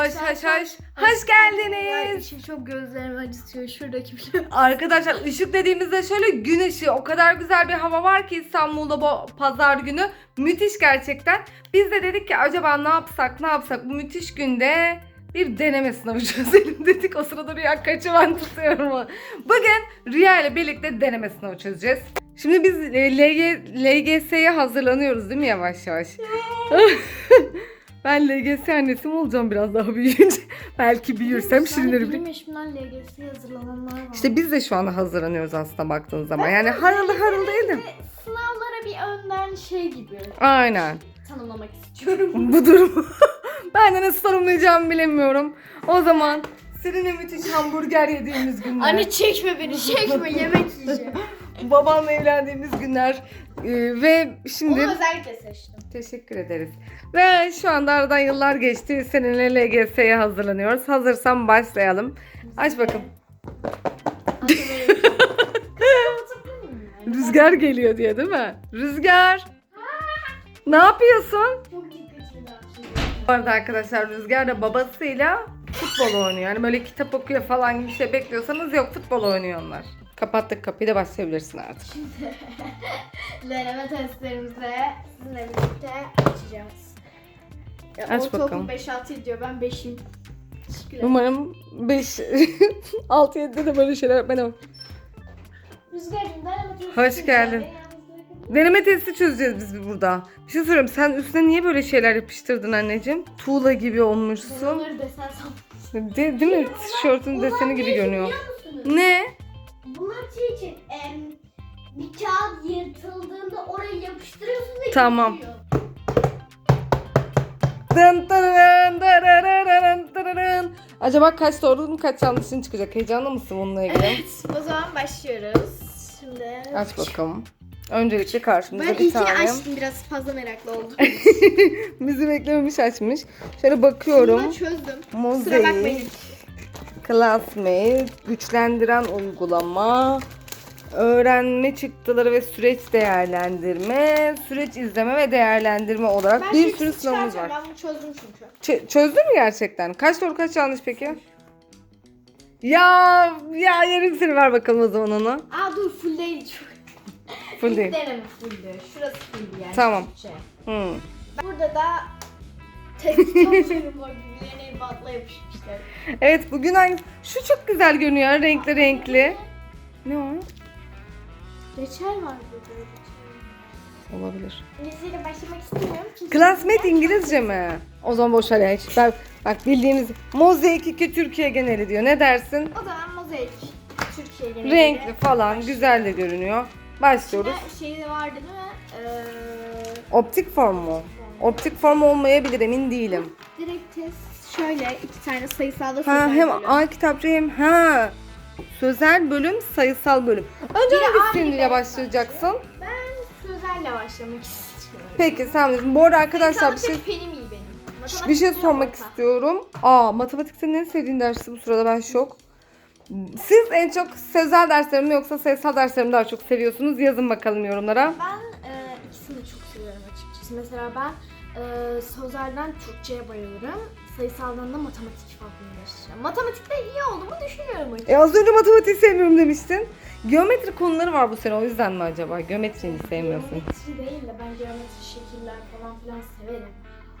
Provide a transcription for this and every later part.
Hoş hoş hoş. Hoş geldiniz. Işık çok gözlerimi acıtıyor. Şuradaki bir şey. Arkadaşlar ışık dediğimizde şöyle gün ışığı o kadar güzel bir hava var ki İstanbul'da bu pazar günü. Müthiş gerçekten. Biz de dedik ki acaba ne yapsak ne yapsak bu müthiş günde bir deneme sınavı çözelim dedik. O sırada Rüya kaçı ben tutuyorum onu. Bugün Rüya ile birlikte deneme sınavı çözeceğiz. Şimdi biz e, LG, LGS'ye hazırlanıyoruz değil mi yavaş yavaş? ben LGS annesi mi olacağım biraz daha büyüyünce? Belki büyürsem şirinleri bir... Eşimden LGS'ye hazırlananlar var. İşte biz de şu anda hazırlanıyoruz aslında baktığınız zaman. Yani harıl harıl değilim. Sınavlara bir önden şey gibi Aynen. tanımlamak istiyorum. Bu durumu ben de nasıl tanımlayacağımı bilemiyorum. O zaman seninle müthiş hamburger yediğimiz günler. Anne çekme beni çekme yemek yiyeceğim. Babamla evlendiğimiz günler. Ee, ve şimdi Onu özellikle seçtim. Teşekkür ederiz. Ve şu anda aradan yıllar geçti. Seninle LGS'ye hazırlanıyoruz. Hazırsan başlayalım. Aç bakalım. Rüzgar geliyor diye değil mi? Rüzgar. Ne yapıyorsun? Bu arada arkadaşlar Rüzgar da babasıyla futbol oynuyor. Yani böyle kitap okuyor falan gibi bir şey bekliyorsanız yok futbol oynuyor onlar. Kapattık kapıyı da başlayabilirsin artık. Deneme testlerimize sizinle birlikte açacağız. Ya, Aç bakalım. 5-6 diyor ben 5'im. Teşekkürler. Umarım 5 6 7'de de böyle şeyler yapmam. Rüzgar'cığım deneme testi Hoş geldin. Deneme testi çözeceğiz biz burada. Bir şey soruyorum sen üstüne niye böyle şeyler yapıştırdın anneciğim? Tuğla gibi Ben olmuşsun. onları desen sandım. De, değil mi? Tişörtün deseni gibi görünüyor. Ne? Bunlar şey için em, bir kağıt yırtıldığında oraya yapıştırıyorsun ve Tamam. gidiyor. Dın dırırın, dırırırın, dırırın. Acaba kaç doğru kaç yanlışın çıkacak? Heyecanlı mısın bununla ilgili? Evet o zaman başlıyoruz. Şimdi Aç bakalım. Öncelikle karşımıza Ben bir tane. açtım biraz fazla meraklı oldum. Bizi beklememiş açmış. Şöyle bakıyorum. Bunu çözdüm. Kusura Mozaik, bakmayın. Classmate, güçlendiren uygulama, öğrenme çıktıları ve süreç değerlendirme, süreç izleme ve değerlendirme olarak Ben bir sürü sınavımız var. Ben bunu çözdüm çünkü. Ç- çözdün mü gerçekten? Kaç doğru kaç yanlış peki? Ya ya yerim seni ver bakalım o zaman onu. Aa dur full değil. Çok. Full değil. deneme fulldü. Şurası full yani. Tamam. Şey. Hmm. Burada da test çalışıyorum o bantla yapışmışlar. Evet bugün hangi... Şu çok güzel görünüyor renkli renkli. Ne o? Reçel var burada. Olabilir. İngilizceyle başlamak istemiyorum. Çünkü Classmate İngilizce mi? O zaman boş ver ya, hiç. Ben, bak bildiğimiz Mozaik 2 Türkiye geneli diyor. Ne dersin? O zaman mozaik. Türkiye genelinde. Renkli falan güzel de görünüyor. Başlıyoruz. Şey de vardı değil mi? Ee, Optik form mu? Optik form olmayabilir emin değilim. direkt test şöyle iki tane sayısalda Ha sözel hem bölüm. A kitapçı hem ha sözel bölüm, sayısal bölüm. Önce Biri hangisiyle başlayacaksın? Ben sözelle başlamak istiyorum. Peki sen bilirsin. Bu arada arkadaşlar bir şey benim iyi benim. bir Matematik şey iyi sormak orta. istiyorum. Aa matematik senin en sevdiğin dersi bu sırada ben şok. Siz en çok sözel derslerimi mi yoksa sayısal derslerimi daha çok seviyorsunuz? Yazın bakalım yorumlara. Ben e, ikisini de çok seviyorum açıkçası. Mesela ben e, sözelden Türkçe'ye bayılırım. Sayısaldan da matematik falan uğraşacağım. Matematikte iyi olduğumu düşünüyorum açıkçası. E az önce matematiği sevmiyorum demiştin. Geometri konuları var bu sene o yüzden mi acaba? Geometriyi mi sevmiyorsun? Geometri değil de ben geometri şekiller falan filan severim.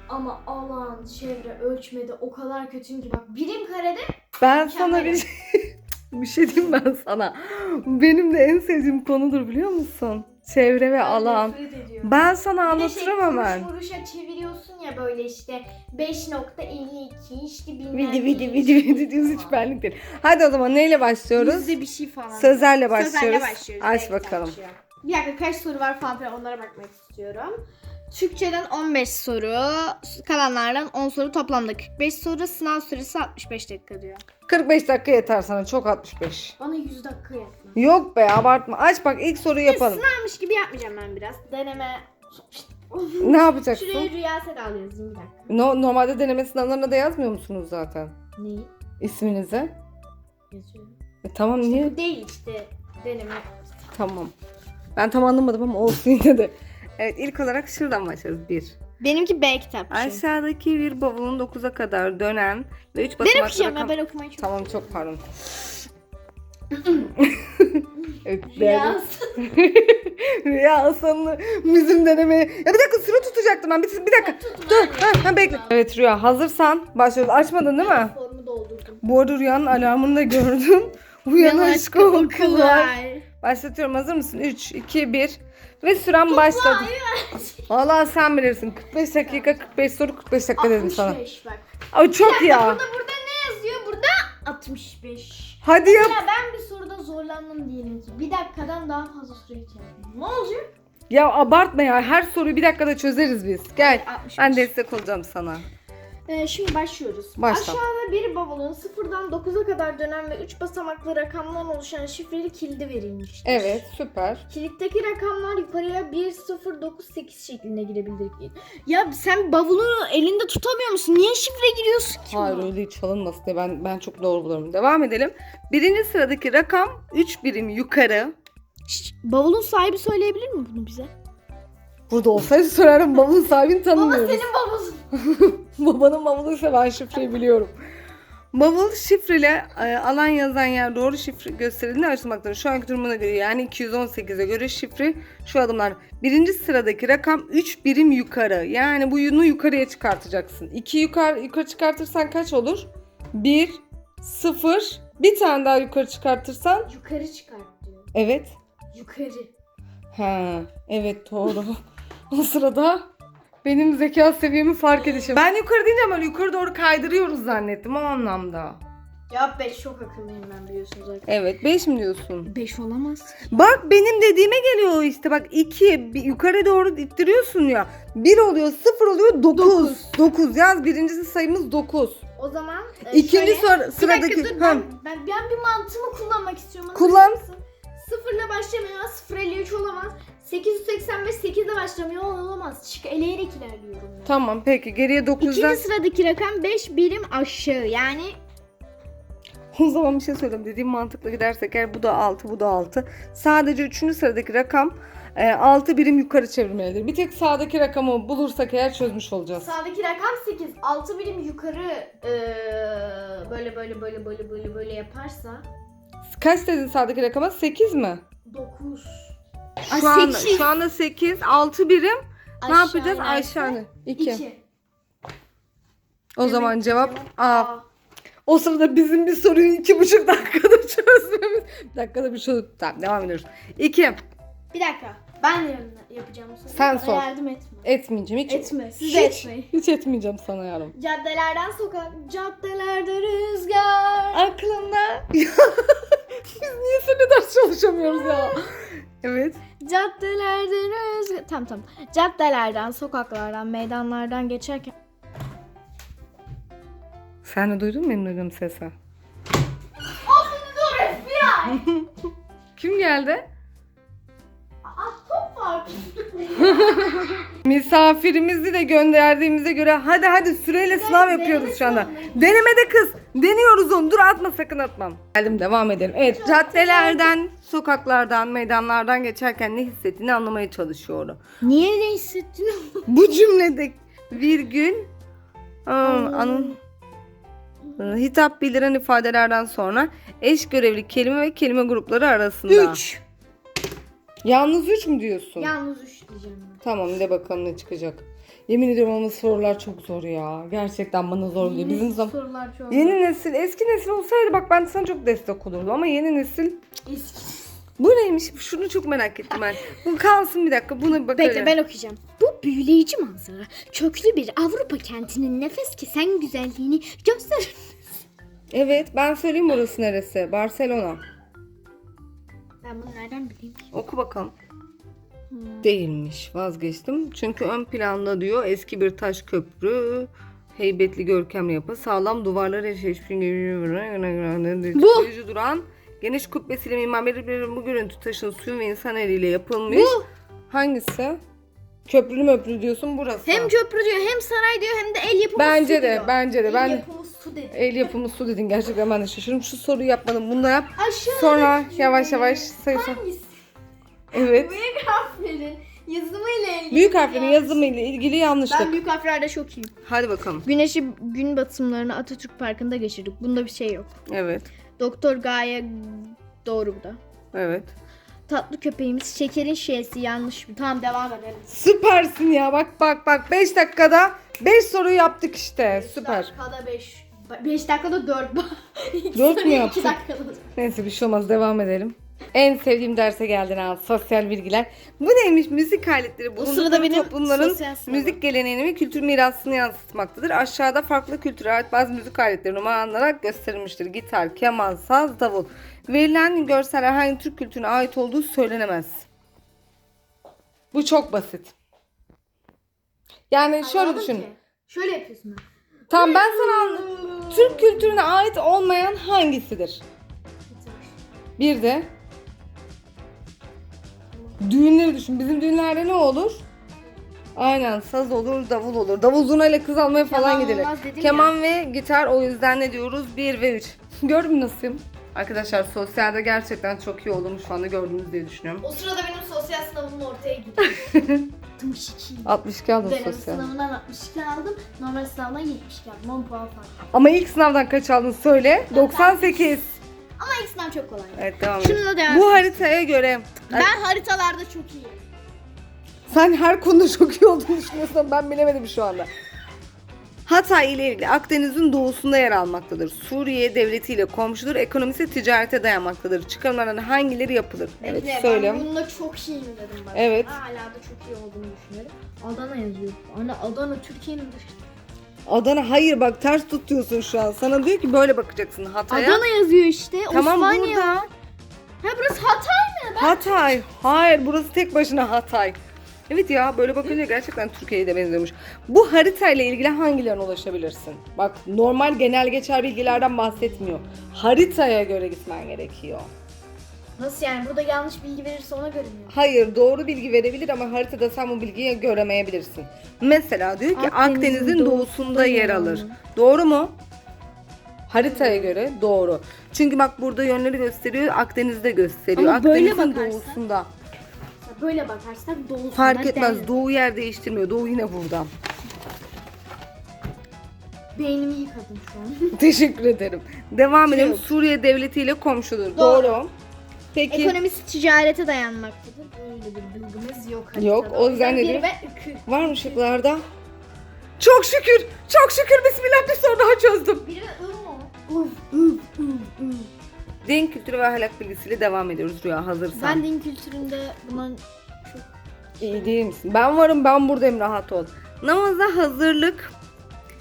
Ama alan, çevre, ölçmede o kadar kötüyüm ki bak birim karede Ben sana bir şey, bir şey diyeyim ben sana. Benim de en sevdiğim konudur biliyor musun? Çevre ve ben alan. nefret ediyorum. Ben sana Bir de şey. Kuruş vuruşa çeviriyorsun ya böyle işte 5.52 işte bilmem Vidi ne, vidi vidi vidi diyoruz hiç benlik değil. Hadi o zaman neyle başlıyoruz? Yüzde bir şey falan. Sözlerle başlıyoruz. Sözlerle başlıyoruz. Aç Evet, bakalım. başlıyor. Bir dakika kaç soru var falan filan onlara bakmak istiyorum. Türkçeden 15 soru, kalanlardan 10 soru toplamda 45 soru, sınav süresi 65 dakika diyor. 45 dakika yeter sana çok 65. Bana 100 dakika yapma. Yok be abartma. Aç bak ilk soruyu yapalım. Sınavmış gibi yapmayacağım ben biraz. Deneme... Ne yapacaksın? Şuraya Rüya Sedal yazayım bir dakika. No, normalde deneme sınavlarına da yazmıyor musunuz zaten? Neyi? İsminizi. Yazıyorum. E, tamam İşte niye? bu değil işte deneme. Tamam. Ben tam anlamadım ama olsun yine de. Evet ilk olarak şuradan başlarız. Bir. Benimki B kitap. Aşağıdaki bir bavulun 9'a kadar dönen ve 3 Ben basamaklı okuyacağım ya rakam... ben okumayı çok Tamam çok pardon. Biraz. Rüya Hasan'ı bizim denemeye... Ya bir dakika sıra tutacaktım ben. Bir, bir dakika. Dur. Ha, ha, bekle. Evet Rüya hazırsan başlıyoruz. Açmadın değil mi? Formu doldurdum. Bu arada Rüya'nın alarmını da gördüm. Uyan aşkı okullar. Başlatıyorum. Hazır mısın? 3, 2, 1. Ve süren başladı. Valla sen bilirsin. 45 dakika 45 soru 45 dakika dedim sana. 65 bak. Ay çok ya. Burada burada ne yazıyor? Burada 65. Hadi yap. Ya ben bir soruda zorlandım diyelim ki. Bir dakikadan daha fazla süre ihtiyacım. Ne olacak? Ya abartma ya. Her soruyu bir dakikada çözeriz biz. Gel. 65. Ben destek olacağım sana. Ee, şimdi başlıyoruz. Başla. Aşağıda bir bavulun sıfırdan 9'a kadar dönen ve 3 basamaklı rakamdan oluşan şifreli kilidi verilmiştir. Evet süper. Kilitteki rakamlar yukarıya 1, 0, 9, 8 şeklinde girebilir. Ya sen bavulu elinde tutamıyor musun? Niye şifre giriyorsun ki? Hayır buna? öyle çalınmasın diye ben, ben çok doğru bulurum. Devam edelim. Birinci sıradaki rakam 3 birim yukarı. Şşş, bavulun sahibi söyleyebilir mi bunu bize? Burada olsaydı sorarım bavulun sahibini Baba tanımıyoruz. senin bavulun. Babanın bavuluysa ben şifreyi biliyorum. Bavul şifreli e, alan yazan yer doğru şifre gösterildiğinde açılmaktadır. Şu anki durumuna göre yani 218'e göre şifre şu adımlar. Birinci sıradaki rakam 3 birim yukarı. Yani bu yunu yukarıya çıkartacaksın. 2 yukarı, yukarı çıkartırsan kaç olur? 1, 0. Bir tane daha yukarı çıkartırsan Yukarı çıkart diyor. evet. Yukarı. Ha, evet doğru. o sırada benim zeka seviyemi fark edişim. Ben yukarı deyince böyle yukarı doğru kaydırıyoruz zannettim o anlamda. Ya 5 çok akıllıyım ben biliyorsunuz zaten. Evet 5 mi diyorsun? 5 olamaz. Bak benim dediğime geliyor o işte bak 2 yukarı doğru ittiriyorsun ya. 1 oluyor 0 oluyor 9. 9 yaz birincisi sayımız 9. O zaman e, İkinci şöyle- sor- Bir sıradaki. dakika dur, ben, ben, ben bir mantığımı kullanmak istiyorum. Kullan. Sıfırla başlamıyor. 053 olamaz. 885 8 ile başlamıyor olamaz. Çık eleyerek ilerliyorum. Ben. Tamam peki geriye 9'dan. İkinci sıradaki rakam 5 birim aşağı. Yani O zaman bir şey söyleyeyim. Dediğim mantıkla gidersek eğer bu da 6 bu da 6. Sadece 3. sıradaki rakam 6 birim yukarı çevirmelidir. Bir tek sağdaki rakamı bulursak eğer çözmüş olacağız. sağdaki rakam 8. 6 birim yukarı eee, böyle böyle böyle böyle böyle böyle yaparsa Kaç dedin sağdaki rakama? 8 mi? 9. Şu anda, şu anda 8, 6 birim. Ne yapacağız? inerse Aşağı 2. 2. O zaman cevap A. O sırada bizim bir soruyu iki buçuk dakikada çözmemiz. Bir dakikada bir şey. Tamam devam ediyoruz. 2. Bir dakika. Ben de yapacağım soruyu. Sen Bana sor. yardım etme. Etmeyeceğim. Hiç, Etme. Siz hiç, de etmeyin. hiç etmeyeceğim sana yarım. Caddelerden sokak, caddelerde rüzgar. Aklımda. Biz niye seninle ders çalışamıyoruz ya? Evet. Caddelerde rüzgar. Tamam tamam. Caddelerden, sokaklardan, meydanlardan geçerken. Sen de duydun mu benim duyduğum sesi? Dur FBI. Kim geldi? Misafirimizi de gönderdiğimize göre hadi hadi süreyle sınav yapıyoruz şu anda. Denemede kız. Deniyoruz onu. Dur atma sakın atmam. Geldim devam edelim. Evet caddelerden, sokaklardan, meydanlardan geçerken ne hissettiğini anlamaya çalışıyorum. Niye ne hissettin? Bu cümlede virgül aa, anın hitap bildiren ifadelerden sonra eş görevli kelime ve kelime grupları arasında. 3. Yalnız 3 mü diyorsun? Yalnız 3 diyeceğim ben. Tamam de bakalım ne çıkacak. Yemin ediyorum ama sorular çok zor ya. Gerçekten bana zor geliyor. Bizim zaman sorular çok Yeni nesil, eski nesil olsaydı bak ben sana çok destek olurdum ama yeni nesil eski. bu neymiş? Şunu çok merak ettim ben. Bu kalsın bir dakika. Buna bakalım. Bekle ben okuyacağım. Bu büyüleyici manzara köklü bir Avrupa kentinin nefes kesen güzelliğini gösterir. Evet, ben söyleyeyim orası neresi? Barcelona. Ben bunu nereden bileyim ki? Oku bakalım. Hmm. Değilmiş. Vazgeçtim. Çünkü ön planda diyor eski bir taş köprü, heybetli görkemli yapı, sağlam duvarlar eşleşmiş Bu. Yüzü duran geniş kubbesiyle mimari bu görüntü taşın suyun ve insan eliyle yapılmış. Bu Hangisi? Köprülü möprü diyorsun burası. hem köprü diyor hem saray diyor hem de el yapımı Bence su de, diyor. bence de. El Ben yapımı su dedi. el yapımı su dedin gerçekten ben de şaşırdım. Şu soruyu yapmadım. Bunu da yap. Aşağıdaki Sonra yavaş yavaş sayısı. Hangisi? Evet. Büyük harflerin Yazımıyla ilgili. Büyük harflerin yazımı ile ilgili yanlışlık. Ben büyük harflerde çok iyiyim. Hadi bakalım. Güneşi gün batımlarını Atatürk Parkı'nda geçirdik. Bunda bir şey yok. Evet. Doktor Gaye doğru bu da. Evet. Tatlı köpeğimiz şekerin şeysi yanlış mı? Tamam devam edelim. Süpersin ya. Bak bak bak 5 dakikada 5 soru yaptık işte. Süper. dakikada 5. 5 dakikada 4. Dört mü yaptık? 2 dakikada. Neyse bir şey olmaz devam edelim. En sevdiğim derse geldin ha sosyal bilgiler. Bu neymiş? Müzik aletleri sırada benim toplumların sosyal sınavım. müzik geleneğini ve kültür mirasını yansıtmaktadır. Aşağıda farklı kültüre ait bazı müzik aletleri numaralanarak gösterilmiştir. Gitar, keman, saz, davul. Verilen görseller hangi Türk kültürüne ait olduğu söylenemez. Bu çok basit. Yani şöyle düşün. ki. Şöyle yapıyorsun. Tamam ben sana Türk kültürüne ait olmayan hangisidir? Bir de düğünleri düşün. Bizim düğünlerde ne olur? Aynen saz olur, davul olur. Davul zurnayla kız almaya falan Keman gidilir. olmaz dedim Keman ve gitar o yüzden ne diyoruz? 1 ve 3. Gördün mü nasılım? Arkadaşlar sosyalde gerçekten çok iyi olduğumu şu anda gördünüz diye düşünüyorum. O sırada benim sosyal sınavım ortaya gidiyor. 62. 62 aldım Benim sosyal. sınavından 62 aldım. Normal sınavdan 72 aldım. 10 puan fark. Ama ilk sınavdan kaç aldın söyle. 98. Ama ilk sınav çok kolay. Evet devam edelim. Şununla devam Bu haritaya göre Ben haritalarda çok iyiyim. Sen her konuda çok iyi olduğunu düşünüyorsun ama ben bilemedim şu anda. Hatay ile ilgili Akdeniz'in doğusunda yer almaktadır. Suriye devletiyle komşudur. Ekonomisi ticarete dayanmaktadır. Çıkarımlardan hangileri yapılır? Evet Bekle, söyle. Ben bununla çok iyiyim dedim bak. Evet. Hala da çok iyi olduğunu düşünüyorum. Adana yazıyor. Ana Adana Türkiye'nin dışı. Adana hayır bak ters tutuyorsun şu an. Sana diyor ki böyle bakacaksın Hatay'a. Adana yazıyor işte. Tamam Osmaniye. burada. Ha burası Hatay mı? Ben... Hatay. Hayır burası tek başına Hatay. Evet ya böyle bakınca gerçekten Türkiye'ye de benziyormuş. Bu haritayla ilgili hangilerine ulaşabilirsin? Bak normal genel geçer bilgilerden bahsetmiyor. Haritaya göre gitmen gerekiyor. Nasıl yani? Burada yanlış bilgi verirse ona göre mi? Hayır doğru bilgi verebilir ama haritada sen bu bilgiyi göremeyebilirsin. Mesela diyor ki Akdeniz'in Akdeniz'in doğusunda, yer alır. Doğru mu? Haritaya göre doğru. Çünkü bak burada yönleri gösteriyor, Akdeniz'de gösteriyor. Ama böyle Akdeniz'in bakarsan- doğusunda. Böyle bakarsak doğusunda Fark etmez. der. Doğu yer değiştirmiyor. Doğu yine burada. Beynimi yıkadım şu an. Teşekkür ederim. Devam edelim. Yok. Suriye devletiyle komşudur. Doğru. Doğru. Peki. Ekonomisi ticarete dayanmaktadır. Böyle bir bilgimiz yok haritada. Yok, o yüzden ne iki. Var mı şıklarda? Çok şükür. Çok şükür. Bismillah bir soru daha çözdüm. Biri ve ı mı? Uf, uf, uf, uf. Din kültürü ve ahlak bilgisiyle devam ediyoruz Rüya hazırsan. Ben din kültüründe bunun çok İyi değil misin? Ben varım ben buradayım rahat ol. Namaza hazırlık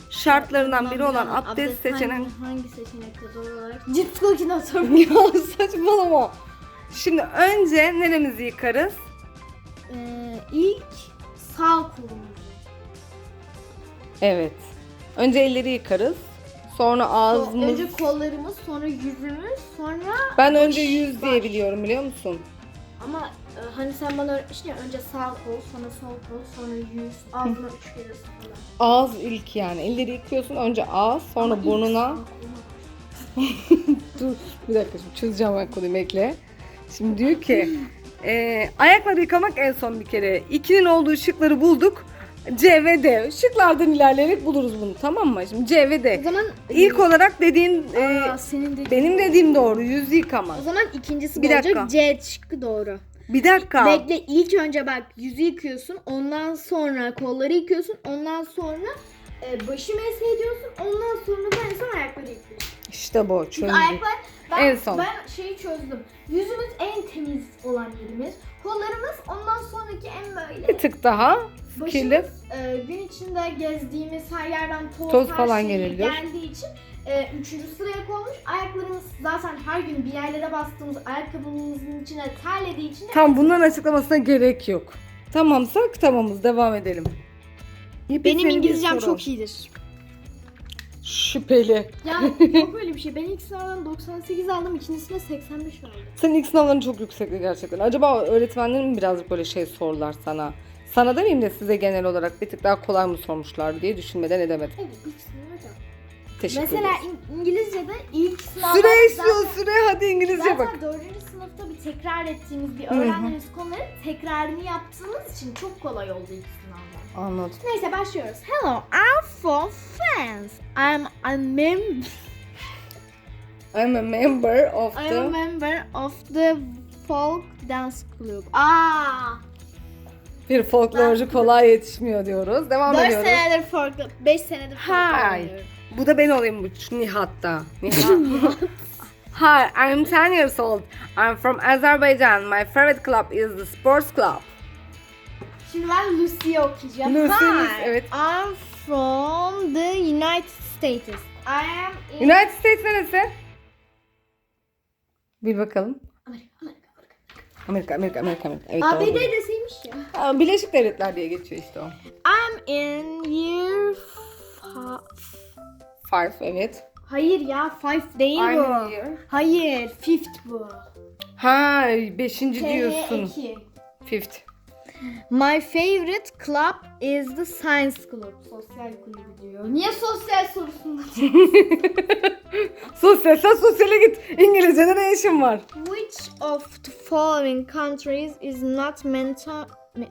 şartlarından biri olan abdest seçenek. Hangi, hangi seçenekte doğru olarak? Cilt koordinatör. ya saçmalama. Şimdi önce neremizi yıkarız? Ee, ilk sağ kolumuzu. Evet. Önce elleri yıkarız. Sonra ağzımız. Önce kollarımız, sonra yüzümüz, sonra Ben önce yüz diye biliyorum biliyor musun? Ama e, hani sen bana öğretmiştin ya önce sağ kol, sonra sol kol, sonra yüz, ağzına üç kere su falan. Ağız ilk yani. Elleri yıkıyorsun. Önce ağız, sonra İlk burnuna. Dur bir dakika şimdi çözeceğim ben konuyu bekle. Şimdi diyor ki e, ayakları yıkamak en son bir kere. İkinin olduğu şıkları bulduk. C ve D. Şıklardan ilerleyerek buluruz bunu tamam mı? Şimdi C ve O D. zaman İlk olarak dediğin e, Aa, senin dediğin benim dediğim doğru. Yüz yıkamak. O zaman ikincisi Bir bir dakika. olacak. C şıkkı doğru. Bir dakika. Bekle ilk önce bak yüzü yıkıyorsun. Ondan sonra kolları yıkıyorsun. Ondan sonra e, başı ediyorsun. Ondan sonra da en son ayakları yıkıyorsun. İşte bu. Çünkü Çözdük. ayaklar ben, En son. ben şeyi çözdüm. Yüzümüz en temiz olan yerimiz. Kollarımız ondan sonraki en böyle. Bir tık daha. Kirli. E, gün içinde gezdiğimiz her yerden toz, Toz her falan şey geldiği için e, üçüncü sıraya konmuş. Ayaklarımız zaten her gün bir yerlere bastığımız ayakkabımızın içine terlediği için de Tam bunların açıklamasına gerek yok. Tamamsak tamamız. Devam edelim. Yepyeni benim bir İngilizcem çok iyidir. Şüpheli. Ya yok öyle bir şey. Ben ilk sınavdan 98 aldım, ikincisine 85 aldım. Senin ilk sınavların çok yüksekti gerçekten. Acaba öğretmenlerin mi birazcık böyle şey sorular sana? Sana demeyeyim de size genel olarak bir tık daha kolay mı sormuşlar diye düşünmeden edemedim. Evet, ilk sınav hocam. Teşekkür Mesela ederiz. İng- İngilizce'de ilk sınavda Süre istiyor zaten- süre hadi İngilizce Zaten bak. dördüncü sınıfta bir tekrar ettiğimiz bir öğrendiğimiz konuları tekrarını yaptığımız için çok kolay oldu ilk sınavda. Anladım. Neyse başlıyoruz. Hello, I'm from France. I'm a member. I'm a member of I'm a the... member of the folk dance club. Aa, Bir folklorcu kolay yetişmiyor diyoruz. Devam 4 ediyoruz. senedir folk, 5 senedir Hi. oynuyorum. Bu da ben olayım bu Nihat'ta. Nihat. Hi, I'm 10 years old. I'm from Azerbaijan. My favorite club is the sports club. Şimdi ben Lucy'yi okuyacağım. Lucy'miz, Hi, evet. I'm from the United States. I am in United States neresi? Bir bakalım. Amerika, Amerika, Amerika. Amerika, Amerika, Amerika. Evet, doğru. deseymiş ya. Aa, Birleşik Devletler diye geçiyor işte o. I'm in year fa- Five, evet. Hayır ya, five değil I'm bu. here. Hayır, fifth bu. Ha, beşinci diyorsun. TH2. Fifth. My favorite club is the science club. Sosyal kulübü diyor. Niye sosyal sorusunda? Sosyal, sen sosyale git. İngilizce'de ne işin var? Which of the following countries is not meant to...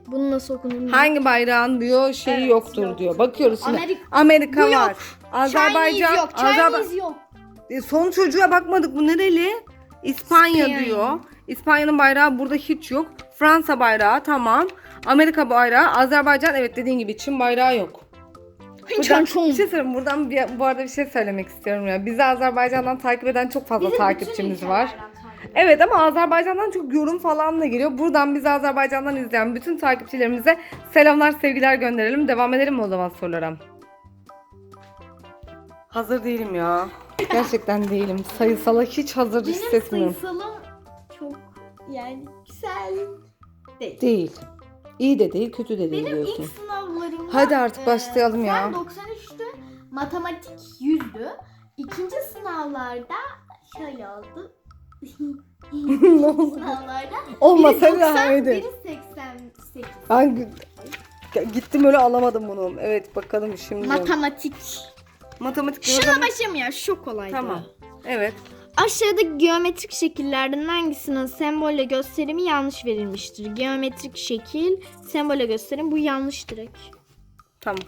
Bunu nasıl okunur? Hangi bayrağın diyor şeyi Evet, yoktur yok. diyor. Bakıyoruz şimdi. Amerika- Amerika Bu yok. var. Azerbaycan. Chinese yok, Azerba- Chinese yok. E, Son çocuğa bakmadık. Bu nereli? İspanya İspanya. diyor. İspanya'nın bayrağı burada hiç yok. Fransa bayrağı tamam. Amerika bayrağı. Azerbaycan evet dediğin gibi Çin bayrağı yok. Buradan, bir şey söyleyeyim. Buradan bir, bu arada bir şey söylemek istiyorum ya. Bizi Azerbaycan'dan takip eden çok fazla Bizim takipçimiz bütün var. ülkelerden takip ediyor. Evet ama Azerbaycan'dan çok yorum falan da geliyor. Buradan bizi Azerbaycan'dan izleyen bütün takipçilerimize selamlar, sevgiler gönderelim. Devam edelim mi o zaman sorulara? Hazır değilim ya. Gerçekten değilim. Sayısala hiç hazır Benim hissetmiyorum. sayısalım yani güzel değil. Değil. İyi de değil, kötü de değil Benim diyorsun. ilk sınavlarımda... Hadi artık e, başlayalım ya. Fen 93'tü, matematik 100'dü. İkinci sınavlarda şöyle oldu. ne oldu? sınavlarda Olmasa biri 90, da öyle. biri 88. Ben gittim öyle alamadım bunu. Evet bakalım şimdi. Matematik. Matematik Şuna başlayayım ya, şu kolaydı. Tamam. Evet. Aşağıdaki geometrik şekillerden hangisinin sembolle gösterimi yanlış verilmiştir? Geometrik şekil, sembolle gösterim bu yanlış direkt. Tamam.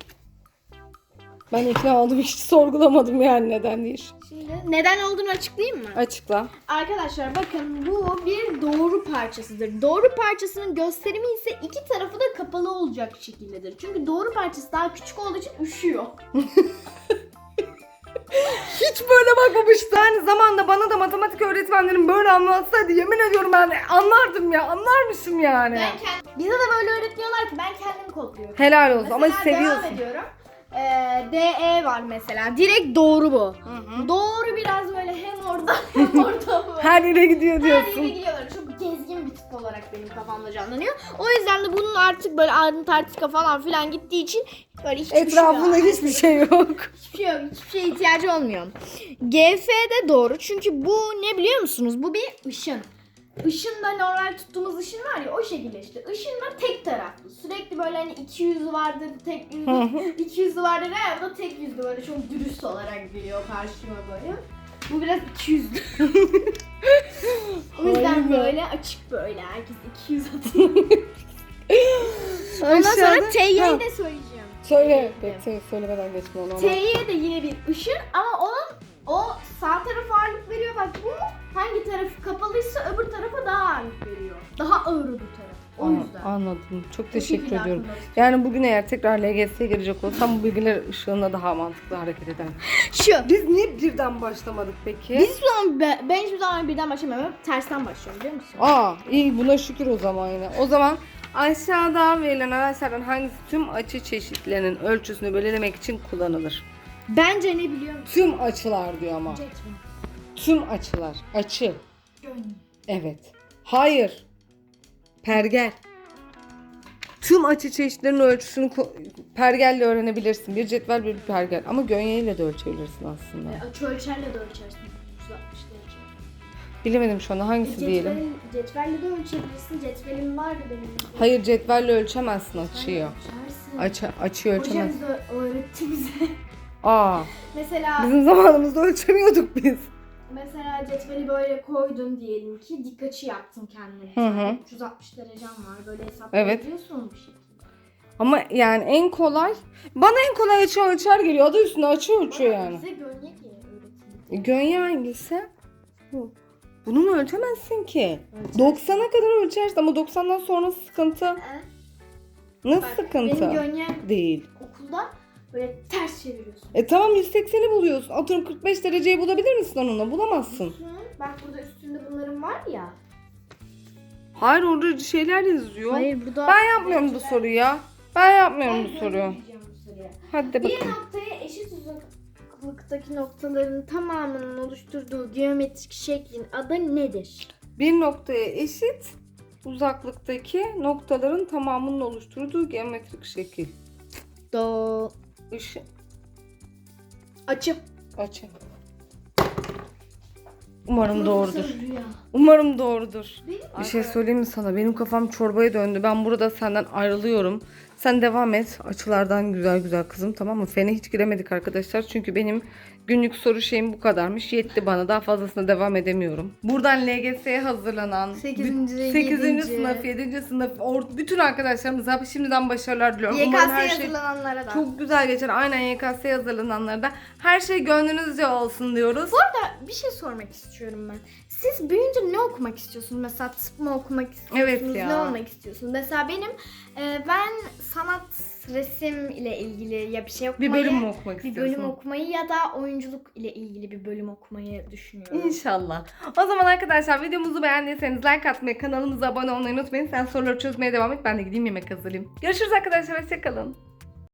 Ben ikna oldum. Hiç sorgulamadım yani neden değil. Şimdi neden olduğunu açıklayayım mı? Açıkla. Arkadaşlar bakın bu bir doğru parçasıdır. Doğru parçasının gösterimi ise iki tarafı da kapalı olacak şekildedir. Çünkü doğru parçası daha küçük olduğu için üşüyor. Hiç böyle bakmamıştım. Yani zamanda bana da matematik öğretmenlerim böyle anlatsaydı yemin ediyorum ben anlardım ya. Anlarmışım yani. Ben kendim, bize de böyle öğretmiyorlar ki ben kendim kodluyorum. Helal olsun ama Mesela seviyorsun. devam ediyorum. Ee, DE var mesela. Direkt doğru bu. hı. Doğru biraz böyle hem orada hem orada bu. Her yere gidiyor Her diyorsun. yere gidiyorlar. Çok bir tip olarak benim kafamda canlanıyor. O yüzden de bunun artık böyle ardın tartika falan filan gittiği için böyle hiçbir Etrafında şey yok. hiçbir şey yok. Hiçbir şey yok. Hiçbir şeye ihtiyacı olmuyor. GF de doğru. Çünkü bu ne biliyor musunuz? Bu bir ışın. Işın da normal tuttuğumuz ışın var ya o şekilde işte. Işın da tek taraflı. Sürekli böyle hani iki yüzlü vardır, tek yüzlü, iki yüzlü vardır. Ha, o da tek yüzlü böyle çok dürüst olarak geliyor karşıma böyle. Bu biraz iki yüzlü. o yüzden böyle açık böyle. Herkes iki yüz atıyor. Ondan sonra Ha. de söyleyeceğim. Söyle. Bekle söylemeden geçme onu. T'ye de yine bir ışın ama onun o sağ tarafı ağırlık veriyor. Bak bu hangi tarafı kapalıysa öbür tarafa daha ağırlık veriyor. Daha ağır öbür taraf. O yüzden. Anladım. Çok teşekkür şekilde ediyorum. aklımda. Yani bugün eğer tekrar LGS'ye girecek olsam bu bilgiler ışığında daha mantıklı hareket ederim. Şu. Biz niye birden başlamadık peki? Biz zaman ben, ben hiçbir zaman birden başlamıyorum. Hep tersten başlıyorum biliyor musun? Aa iyi buna şükür o zaman yine. O zaman aşağıda verilen araçlardan hangisi tüm açı çeşitlerinin ölçüsünü belirlemek için kullanılır? Bence ne biliyor musun? Tüm açılar diyor ama. Cetvel. Tüm açılar. Açı. Gönül. Evet. Hayır. Pergel. Tüm açı çeşitlerinin ölçüsünü pergelle öğrenebilirsin. Bir cetvel bir pergel. Ama gönyeyle de ölçebilirsin aslında. Açı ölçerle de ölçersin. 360 derece. Bilemedim şu anda hangisi diyelim. Cetvel, cetvelle de ölçebilirsin. Cetvelim vardı benim. Hayır cetvelle ölçemezsin açıyı. Açı, açıyı ölçemezsin. bize öğretti bize. Aa, Mesela bizim zamanımızda ölçemiyorduk biz. Mesela cetveli böyle koydun diyelim ki dik açı yaptın kendine. Hı hı. 360 derecen var böyle Evet. hesaplayabiliyorsun bir şekilde. Ama yani en kolay, bana en kolay açı ölçer geliyor. Adı üstünde açı ölçüyor yani. Bize gönye. E, Gönye hangisi? Bu. Bunu mu ölçemezsin ki? 90'a kadar ölçersin ama 90'dan sonra sıkıntı. Ee, Nasıl bak, sıkıntı? Benim gönyem Değil. okulda böyle ters çeviriyorsun. E tamam 180'i buluyorsun. Atıyorum 45 dereceyi bulabilir misin onunla? Bulamazsın. Üstünün, bak burada üstünde bunların var ya. Hayır orada şeyler yazıyor. burada. Ben yapmıyorum bu soruyu ya. Ben yapmıyorum Ben bu soruyu. göndereceğim bu. Hadi Bir bakalım. noktaya eşit uzaklıktaki noktaların tamamının oluşturduğu geometrik şeklin adı nedir? Bir noktaya eşit uzaklıktaki noktaların tamamının oluşturduğu geometrik şekil. Do Işık açı. açı. Umarım doğrudur. Umarım doğrudur. Benim Bir şey söyleyeyim mi sana? Benim kafam çorbaya döndü. Ben burada senden ayrılıyorum. Sen devam et. Açılardan güzel güzel kızım tamam mı? Fene hiç giremedik arkadaşlar. Çünkü benim günlük soru şeyim bu kadarmış. Yetti bana. Daha fazlasına devam edemiyorum. Buradan LGS'ye hazırlanan Sekizinci, 8. yedinci. sınıf, 7. sınıf or- bütün arkadaşlarımıza şimdiden başarılar diliyorum. Umarım her şey yazılananlara da. çok güzel geçer. Aynen YKS'ye hazırlananlara da her şey gönlünüzce olsun diyoruz. bir şey sormak istiyorum ben. Siz büyüyünce ne okumak istiyorsunuz? Mesela tıp mı okumak istiyorsunuz? Evet ya. Ne olmak istiyorsunuz? Mesela benim e, ben sanat resim ile ilgili ya bir şey Bir okumayı bölüm mü okumak bir istiyorsun? bölüm okumayı ya da oyunculuk ile ilgili bir bölüm okumayı düşünüyorum. İnşallah. O zaman arkadaşlar videomuzu beğendiyseniz like atmayı, kanalımıza abone olmayı unutmayın. Sen soruları çözmeye devam et. Ben de gideyim yemek hazırlayayım. Görüşürüz arkadaşlar. Hoşçakalın.